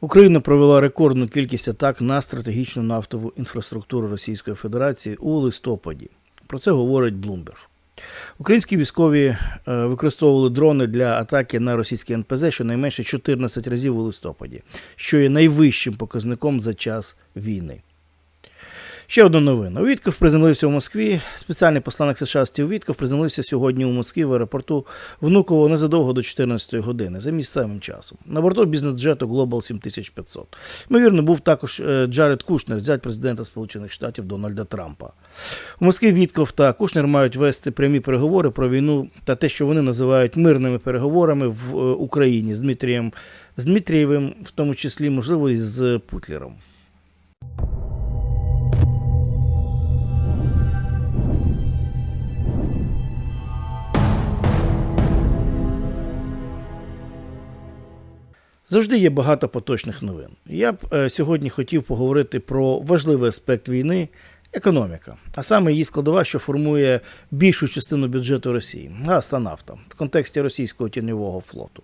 Україна провела рекордну кількість атак на стратегічну нафтову інфраструктуру Російської Федерації у листопаді. Про це говорить Блумберг. Українські військові е, використовували дрони для атаки на російські НПЗ щонайменше 14 разів у листопаді, що є найвищим показником за час війни. Ще одна новина. Вітков приземлився у Москві. Спеціальний посланник США Стів Вітков приземлився сьогодні у Москві в аеропорту Внуково незадовго до 14-ї години за місцевим часом. На борту бізнес-джету Global 7500. Ймовірно, був також е, Джаред Кушнер, зять президента Сполучених Штатів Дональда Трампа. У Москві Вітков та Кушнер мають вести прямі переговори про війну та те, що вони називають мирними переговорами в е, Україні з Дмитрієм з Дмитрієвим, в тому числі, можливо, і з Путлером. Завжди є багато поточних новин. Я б е, сьогодні хотів поговорити про важливий аспект війни економіка, а саме її складова, що формує більшу частину бюджету Росії газ та нафта в контексті російського тіньового флоту.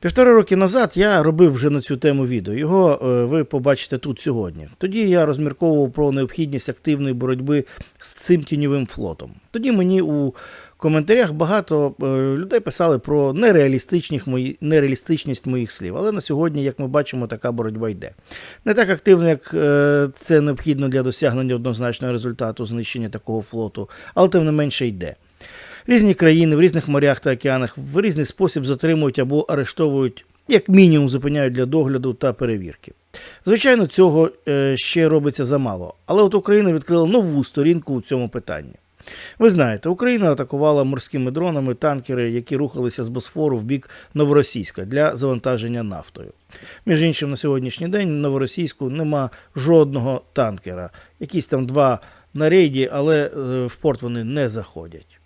Півтора роки назад я робив вже на цю тему відео. Його е, ви побачите тут сьогодні. Тоді я розмірковував про необхідність активної боротьби з цим тіньовим флотом. Тоді мені у коментарях багато е, людей писали про нереалістичність, мої, нереалістичність моїх слів. Але на сьогодні, як ми бачимо, така боротьба йде. Не так активно, як е, це необхідно для досягнення однозначного результату знищення такого флоту, але тим не менше йде. Різні країни в різних морях та океанах в різний спосіб затримують або арештовують, як мінімум, зупиняють для догляду та перевірки. Звичайно, цього е, ще робиться замало, але от Україна відкрила нову сторінку у цьому питанні. Ви знаєте, Україна атакувала морськими дронами танкери, які рухалися з Босфору в бік Новоросійська для завантаження нафтою. Між іншим, на сьогоднішній день в Новоросійську нема жодного танкера. Якісь там два на рейді, але е, в порт вони не заходять.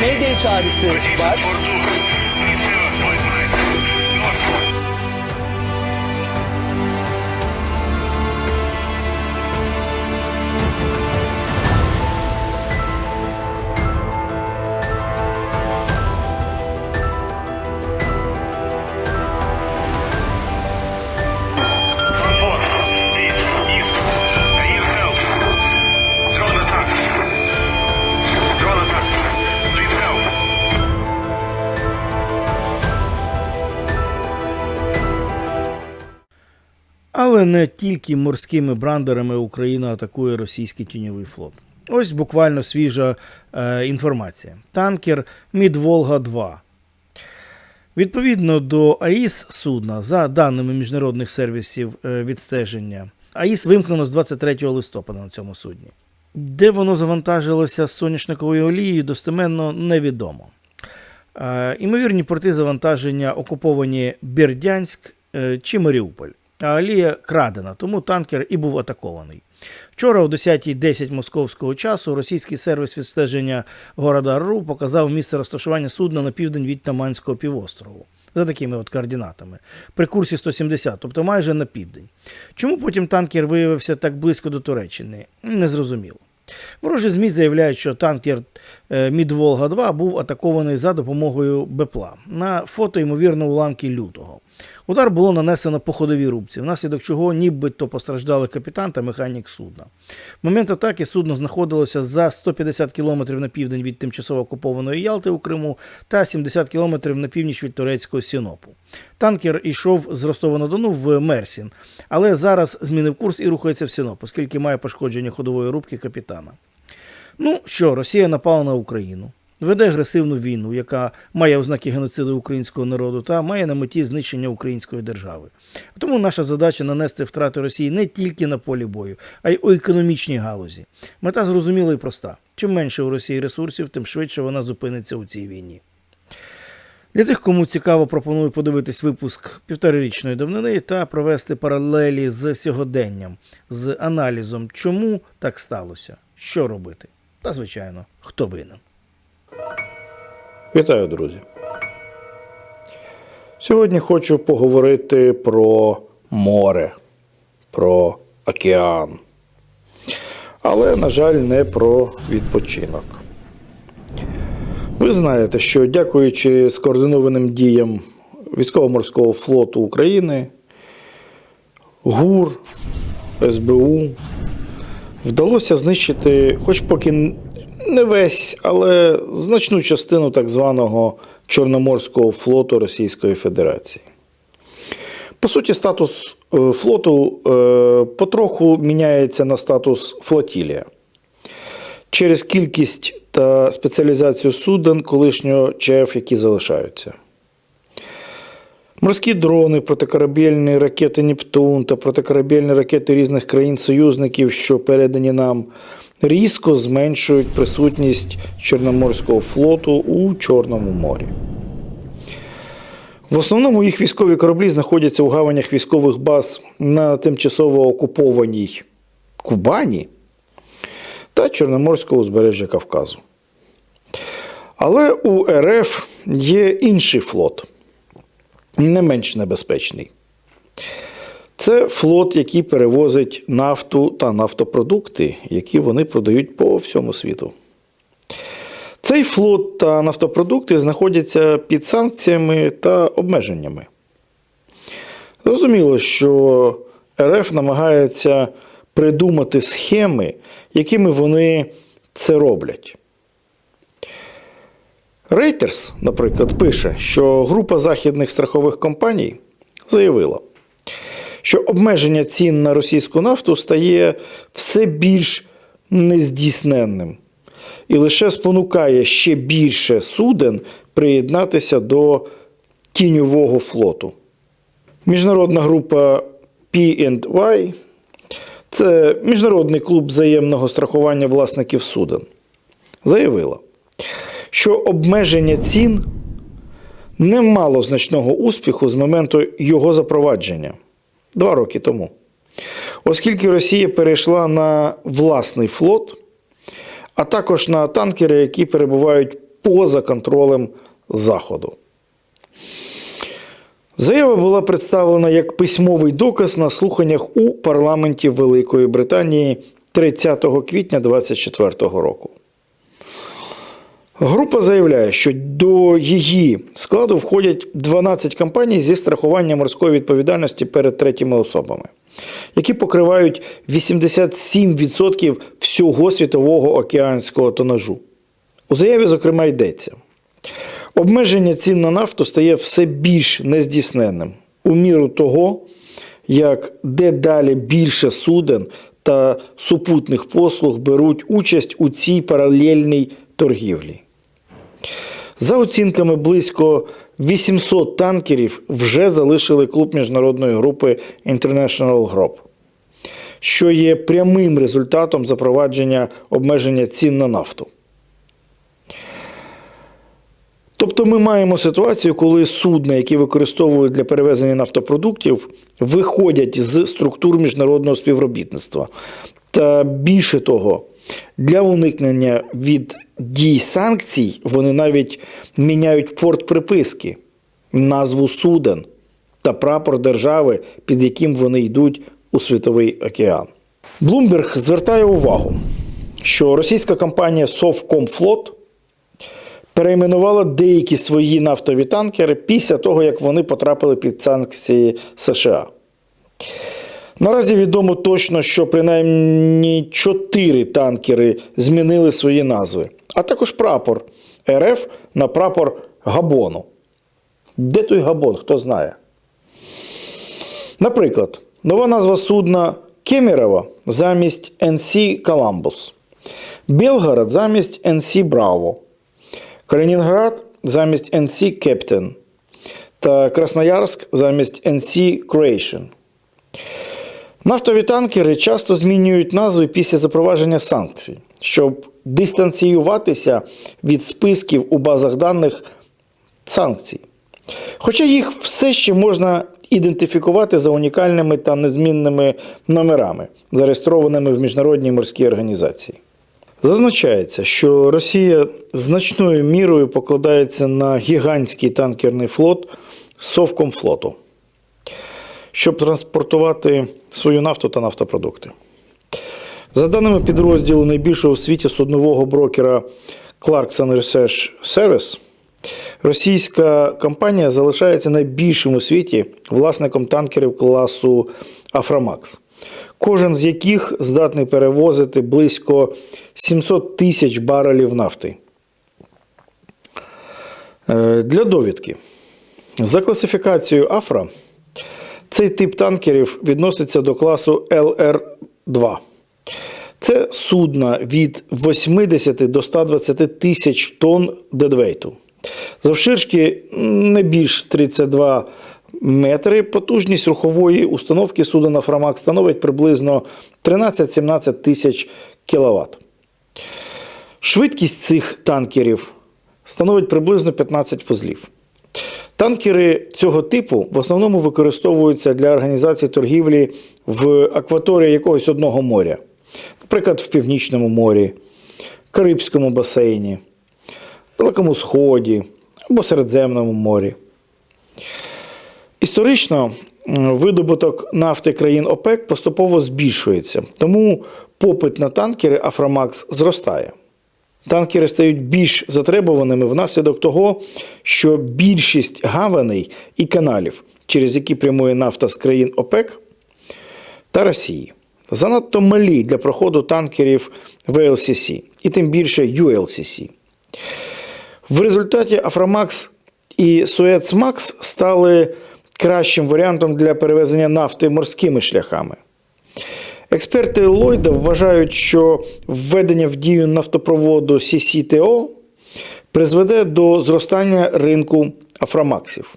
Mayday çağrısı var. Але не тільки морськими брандерами Україна атакує російський тіньовий флот. Ось буквально свіжа е, інформація. Танкер Мідволга 2. Відповідно до АІС судна, за даними міжнародних сервісів е, відстеження, АІС вимкнено з 23 листопада на цьому судні. Де воно завантажилося з соняшниковою олією, достеменно невідомо. Е, Імовірні порти завантаження окуповані Бердянськ е, чи Маріуполь. А Алія крадена, тому танкер і був атакований. Вчора о 10.10 московського часу російський сервіс відстеження города РУ показав місце розташування судна на південь від Таманського півострову. За такими от координатами. При курсі 170, тобто майже на південь. Чому потім танкер виявився так близько до Туреччини? Незрозуміло. Ворожі ЗМІ заявляють, що танкер е, Мідволга-2 був атакований за допомогою БПЛА. На фото, ймовірно, уламки лютого. Удар було нанесено по ходовій рубці, внаслідок чого нібито постраждали капітан та механік судна. В момент атаки судно знаходилося за 150 кілометрів на південь від тимчасово окупованої Ялти у Криму та 70 кілометрів на північ від турецького Сінопу. Танкер йшов з Ростова-на-Дону в Мерсін, але зараз змінив курс і рухається в Сіноп, оскільки має пошкодження ходової рубки капітана. Ну що, Росія напала на Україну, веде агресивну війну, яка має ознаки геноциду українського народу та має на меті знищення української держави. Тому наша задача нанести втрати Росії не тільки на полі бою, а й у економічній галузі. Мета зрозуміла і проста: чим менше у Росії ресурсів, тим швидше вона зупиниться у цій війні. Для тих, кому цікаво, пропоную подивитись випуск півторарічної давнини та провести паралелі з сьогоденням, з аналізом, чому так сталося, що робити, та, звичайно, хто винен. Вітаю, друзі. Сьогодні хочу поговорити про море, про океан. Але, на жаль, не про відпочинок. Ви знаєте, що дякуючи скоординованим діям військово-морського флоту України, ГУР, СБУ вдалося знищити, хоч поки не весь, але значну частину так званого Чорноморського флоту Російської Федерації. По суті, статус е, флоту е, потроху міняється на статус флотілія. Через кількість та спеціалізацію суден колишнього ЧФ, які залишаються. Морські дрони, протикорабельні ракети Нептун та протикорабельні ракети різних країн-союзників, що передані нам, різко зменшують присутність Чорноморського флоту у Чорному морі. В основному їх військові кораблі знаходяться у гаванях військових баз на тимчасово окупованій Кубані та Чорноморського узбережжя Кавказу. Але у РФ є інший флот, не менш небезпечний. Це флот, який перевозить нафту та нафтопродукти, які вони продають по всьому світу. Цей флот та нафтопродукти знаходяться під санкціями та обмеженнями. Зрозуміло, що РФ намагається придумати схеми, якими вони це роблять. Reuters, наприклад, пише, що група західних страхових компаній заявила, що обмеження цін на російську нафту стає все більш нездійсненним і лише спонукає ще більше суден приєднатися до тіньового флоту. Міжнародна група P&Y – це міжнародний клуб взаємного страхування власників суден. Заявила, що обмеження цін не мало значного успіху з моменту його запровадження два роки тому. Оскільки Росія перейшла на власний флот, а також на танкери, які перебувають поза контролем Заходу. Заява була представлена як письмовий доказ на слуханнях у парламенті Великої Британії 30 квітня 2024 року. Група заявляє, що до її складу входять 12 компаній зі страхування морської відповідальності перед третіми особами, які покривають 87% всього світового океанського тонажу. У заяві, зокрема, йдеться. Обмеження цін на нафту стає все більш нездійсненним у міру того, як дедалі більше суден та супутних послуг беруть участь у цій паралельній торгівлі. За оцінками, близько 800 танкерів вже залишили клуб міжнародної групи International Group, що є прямим результатом запровадження обмеження цін на нафту. Тобто ми маємо ситуацію, коли судна, які використовують для перевезення нафтопродуктів, виходять з структур міжнародного співробітництва. Та більше того, для уникнення від дій санкцій вони навіть міняють порт приписки, назву суден та прапор держави, під яким вони йдуть у світовий океан. Блумберг звертає увагу, що російська компанія Совкомфлот перейменувала деякі свої нафтові танкери після того, як вони потрапили під санкції США. Наразі відомо точно, що принаймні чотири танкери змінили свої назви, а також прапор РФ на прапор Габону. Де той Габон, хто знає? Наприклад, нова назва судна Кемерово замість NC Коламбус, Белгород замість NC Браво, Калінінград замість NC Кептен та Красноярськ замість NC Croatian. Нафтові танкери часто змінюють назви після запровадження санкцій, щоб дистанціюватися від списків у базах даних санкцій. Хоча їх все ще можна ідентифікувати за унікальними та незмінними номерами, зареєстрованими в міжнародній морській організації. Зазначається, що Росія значною мірою покладається на гігантський танкерний флот Совкомфлоту, щоб транспортувати свою нафту та нафтопродукти. За даними підрозділу найбільшого в світі суднового брокера Clarkson Research Service, російська компанія залишається найбільшим у світі власником танкерів класу Aframax, кожен з яких здатний перевозити близько 700 тисяч барелів нафти. Е, Для довідки. За класифікацією Афра, цей тип танкерів відноситься до класу LR2. Це судна від 80 до 120 тисяч тонн дедвейту. Завширшки не більш 32 метри. Потужність рухової установки судна Фрамак становить приблизно 13-17 тисяч кВт. Швидкість цих танкерів становить приблизно 15 вузлів. Танкери цього типу в основному використовуються для організації торгівлі в акваторії якогось одного моря, наприклад, в Північному морі, Карибському басейні, Далекому Сході або Середземному морі. Історично видобуток нафти країн ОПЕК поступово збільшується, тому попит на танкери Афрамакс зростає. Танкери стають більш затребуваними внаслідок того, що більшість гаваней і каналів, через які прямує нафта з країн ОПЕК та Росії, занадто малі для проходу танкерів VLCC і тим більше ULCC. В результаті Афрамакс і Суецмакс стали кращим варіантом для перевезення нафти морськими шляхами. Експерти Ллойда вважають, що введення в дію нафтопроводу CCTO призведе до зростання ринку афрамаксів,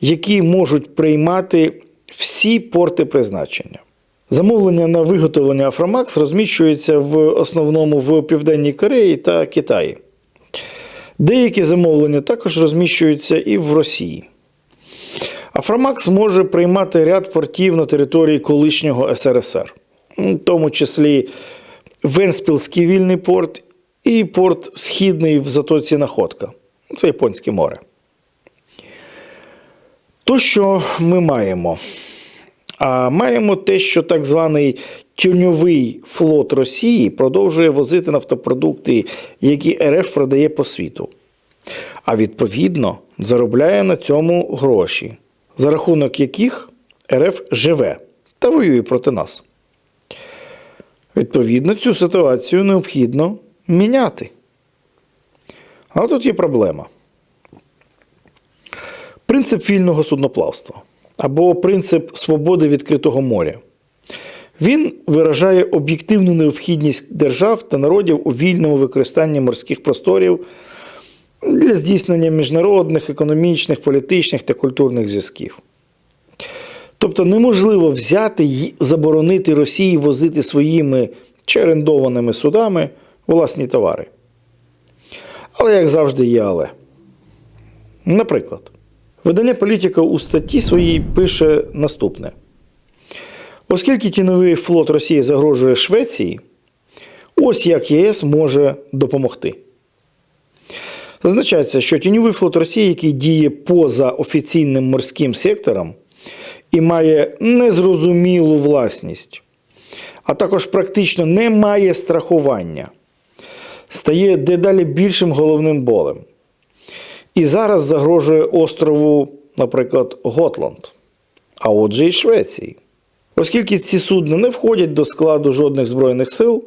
які можуть приймати всі порти призначення. Замовлення на виготовлення Афрамакс розміщується в основному в Південній Кореї та Китаї. Деякі замовлення також розміщуються і в Росії. Афрамакс може приймати ряд портів на території колишнього СРСР, в тому числі Венспілський вільний порт і порт Східний в Затоці Находка. Це Японське море. То, що ми маємо? А маємо те, що так званий тюньовий флот Росії продовжує возити нафтопродукти, які РФ продає по світу. А відповідно заробляє на цьому гроші, за рахунок яких РФ живе та воює проти нас. Відповідно, цю ситуацію необхідно міняти. А тут є проблема. Принцип вільного судноплавства або принцип свободи відкритого моря. Він виражає об'єктивну необхідність держав та народів у вільному використанні морських просторів для здійснення міжнародних, економічних, політичних та культурних зв'язків. Тобто неможливо взяти й заборонити Росії возити своїми чи орендованими судами власні товари. Але, як завжди, є але. Наприклад, видання політика у статті своїй пише наступне. Оскільки тіновий флот Росії загрожує Швеції, ось як ЄС може допомогти. Зазначається, що тіньовий флот Росії, який діє поза офіційним морським сектором і має незрозумілу власність, а також практично не має страхування, стає дедалі більшим головним болем. І зараз загрожує острову, наприклад, Готланд, а отже і Швеції. Оскільки ці судна не входять до складу жодних Збройних сил,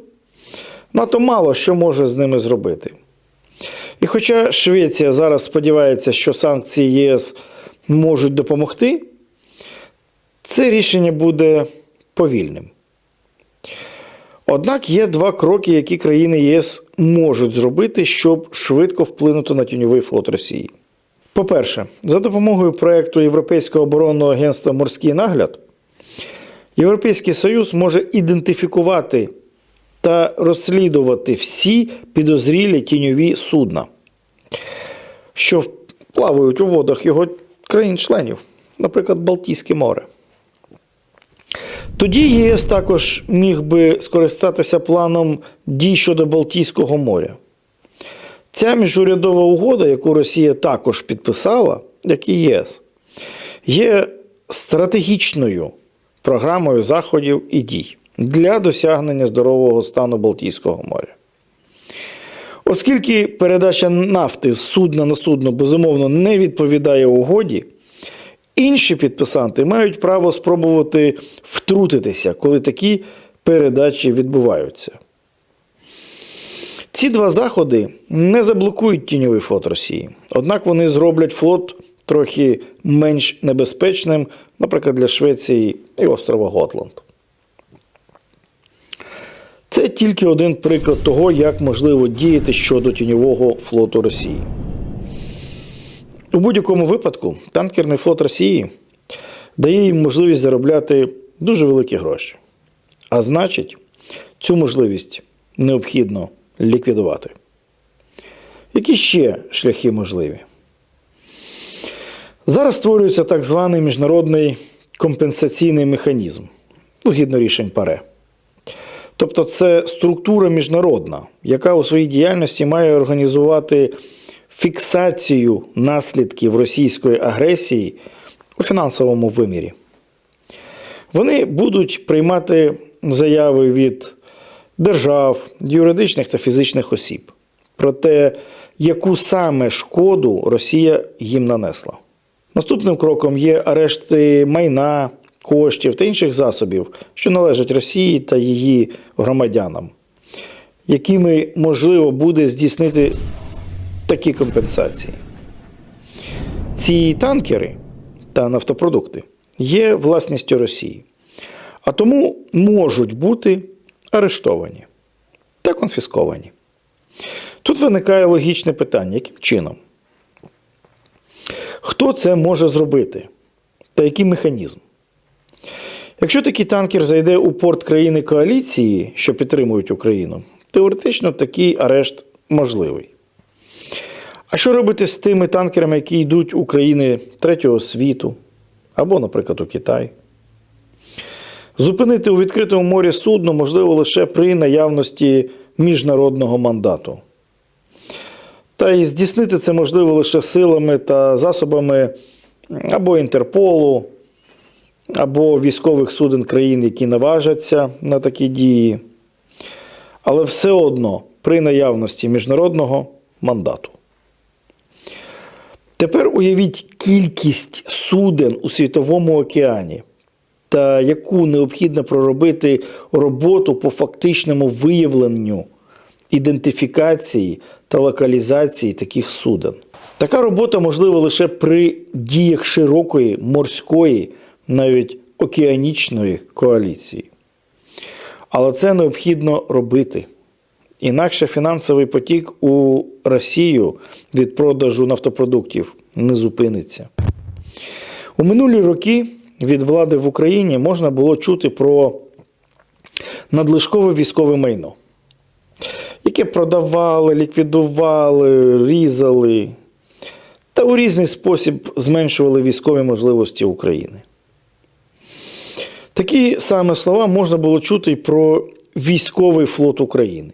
НАТО мало що може з ними зробити. І хоча Швеція зараз сподівається, що санкції ЄС можуть допомогти, це рішення буде повільним. Однак є два кроки, які країни ЄС можуть зробити, щоб швидко вплинути на тіньовий флот Росії. По-перше, за допомогою проєкту Європейського оборонного агентства Морський нагляд Європейський Союз може ідентифікувати та розслідувати всі підозрілі тіньові судна, що плавають у водах його країн-членів, наприклад, Балтійське море. Тоді ЄС також міг би скористатися планом дій щодо Балтійського моря. Ця міжурядова угода, яку Росія також підписала, як і ЄС, є стратегічною програмою заходів і дій для досягнення здорового стану Балтійського моря. Оскільки передача нафти з судна на судно безумовно не відповідає угоді, інші підписанти мають право спробувати втрутитися, коли такі передачі відбуваються. Ці два заходи не заблокують тіньовий флот Росії, однак вони зроблять флот трохи менш небезпечним, наприклад, для Швеції і острова Готланд. Це тільки один приклад того, як можливо діяти щодо тіньового флоту Росії. У будь-якому випадку танкерний флот Росії дає їм можливість заробляти дуже великі гроші. А значить, цю можливість необхідно ліквідувати. Які ще шляхи можливі? Зараз створюється так званий міжнародний компенсаційний механізм згідно рішень ПАРЕ. Тобто це структура міжнародна, яка у своїй діяльності має організувати фіксацію наслідків російської агресії у фінансовому вимірі. Вони будуть приймати заяви від держав, юридичних та фізичних осіб про те, яку саме шкоду Росія їм нанесла. Наступним кроком є арешти майна, коштів та інших засобів, що належать Росії та її громадянам, якими можливо буде здійснити такі компенсації. Ці танкери та нафтопродукти є власністю Росії, а тому можуть бути арештовані та конфісковані. Тут виникає логічне питання, яким чином? Хто це може зробити? Та який механізм? Якщо такий танкер зайде у порт країни коаліції, що підтримують Україну, теоретично такий арешт можливий. А що робити з тими танкерами, які йдуть у країни третього світу або, наприклад, у Китай? Зупинити у відкритому морі судно можливо лише при наявності міжнародного мандату. Та й здійснити це можливо лише силами та засобами або Інтерполу, або військових суден країн, які наважаться на такі дії. Але все одно при наявності міжнародного мандату. Тепер уявіть кількість суден у Світовому океані, та яку необхідно проробити роботу по фактичному виявленню, ідентифікації та локалізації таких суден. Така робота можлива лише при діях широкої морської, навіть океанічної коаліції. Але це необхідно робити. Інакше фінансовий потік у Росію від продажу нафтопродуктів не зупиниться. У минулі роки від влади в Україні можна було чути про надлишкове військове майно, яке продавали, ліквідували, різали та у різний спосіб зменшували військові можливості України. Такі саме слова можна було чути й про військовий флот України.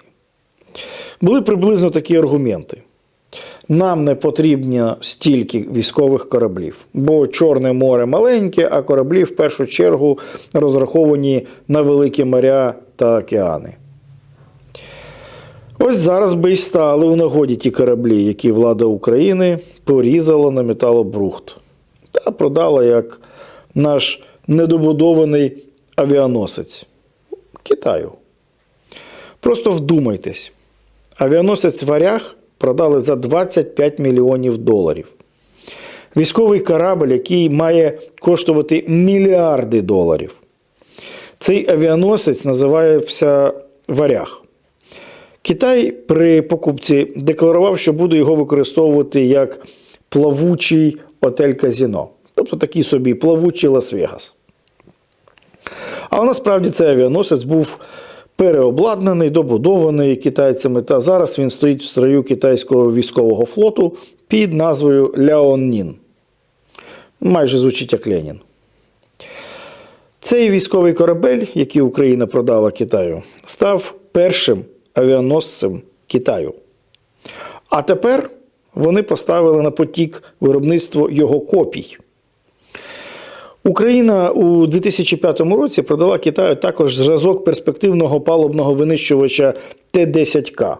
Були приблизно такі аргументи. Нам не потрібно стільки військових кораблів, бо Чорне море маленьке, а кораблі в першу чергу розраховані на великі моря та океани. Ось зараз би й стали у нагоді ті кораблі, які влада України порізала на металобрухт та продала як наш недобудований авіаносець Китаю. Просто вдумайтесь. Авіаносець Варяг продали за 25 мільйонів доларів. Військовий корабль, який має коштувати мільярди доларів. Цей авіаносець називається Варяг. Китай при покупці декларував, що буде його використовувати як плавучий отель казіно. Тобто такий собі плавучий Лас-Вегас. Але насправді цей авіаносець був переобладнаний, добудований китайцями, та зараз він стоїть в строю китайського військового флоту під назвою Ляоннін. Майже звучить як Ленін. Цей військовий корабель, який Україна продала Китаю, став першим авіаносцем Китаю. А тепер вони поставили на потік виробництво його копій. Україна у 2005 році продала Китаю також зразок перспективного палубного винищувача Т-10К,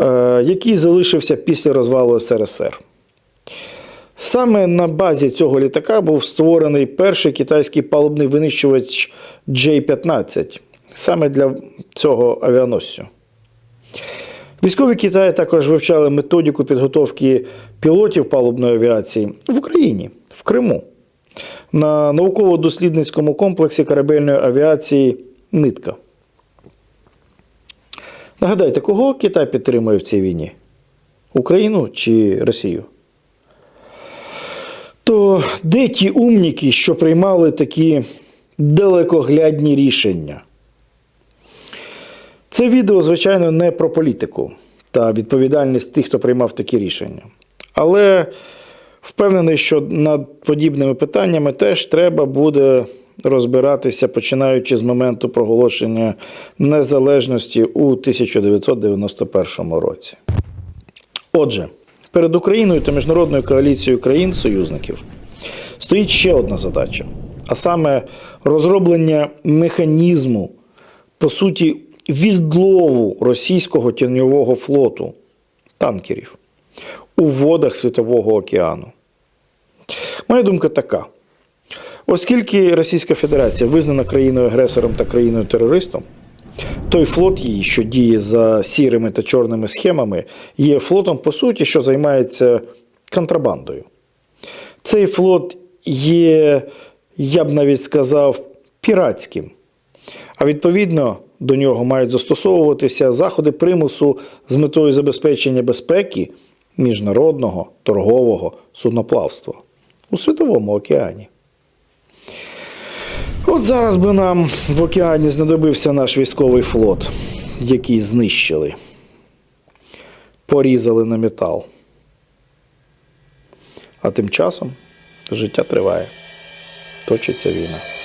е, який залишився після розвалу СРСР. Саме на базі цього літака був створений перший китайський палубний винищувач J-15 саме для цього авіаносцю. Військові Китаю також вивчали методику підготовки пілотів палубної авіації в Україні, в Криму, на науково-дослідницькому комплексі корабельної авіації Нитка. Нагадайте, кого Китай підтримує в цій війні? Україну чи Росію? То де ті умніки, що приймали такі далекоглядні рішення? Це відео, звичайно, не про політику та відповідальність тих, хто приймав такі рішення. Але впевнений, що над подібними питаннями теж треба буде розбиратися, починаючи з моменту проголошення незалежності у 1991 році. Отже, перед Україною та міжнародною коаліцією країн-союзників стоїть ще одна задача, а саме розроблення механізму, по суті, відлову російського тіньового флоту танкерів у водах Світового океану. Моя думка така. Оскільки Російська Федерація визнана країною-агресором та країною-терористом, той флот її, що діє за сірими та чорними схемами, є флотом, по суті, що займається контрабандою. Цей флот є, я б навіть сказав, піратським. А відповідно до нього мають застосовуватися заходи примусу з метою забезпечення безпеки міжнародного торгового судноплавства у Світовому океані. От зараз би нам в океані знадобився наш військовий флот, який знищили, порізали на метал. А тим часом життя триває, точиться війна.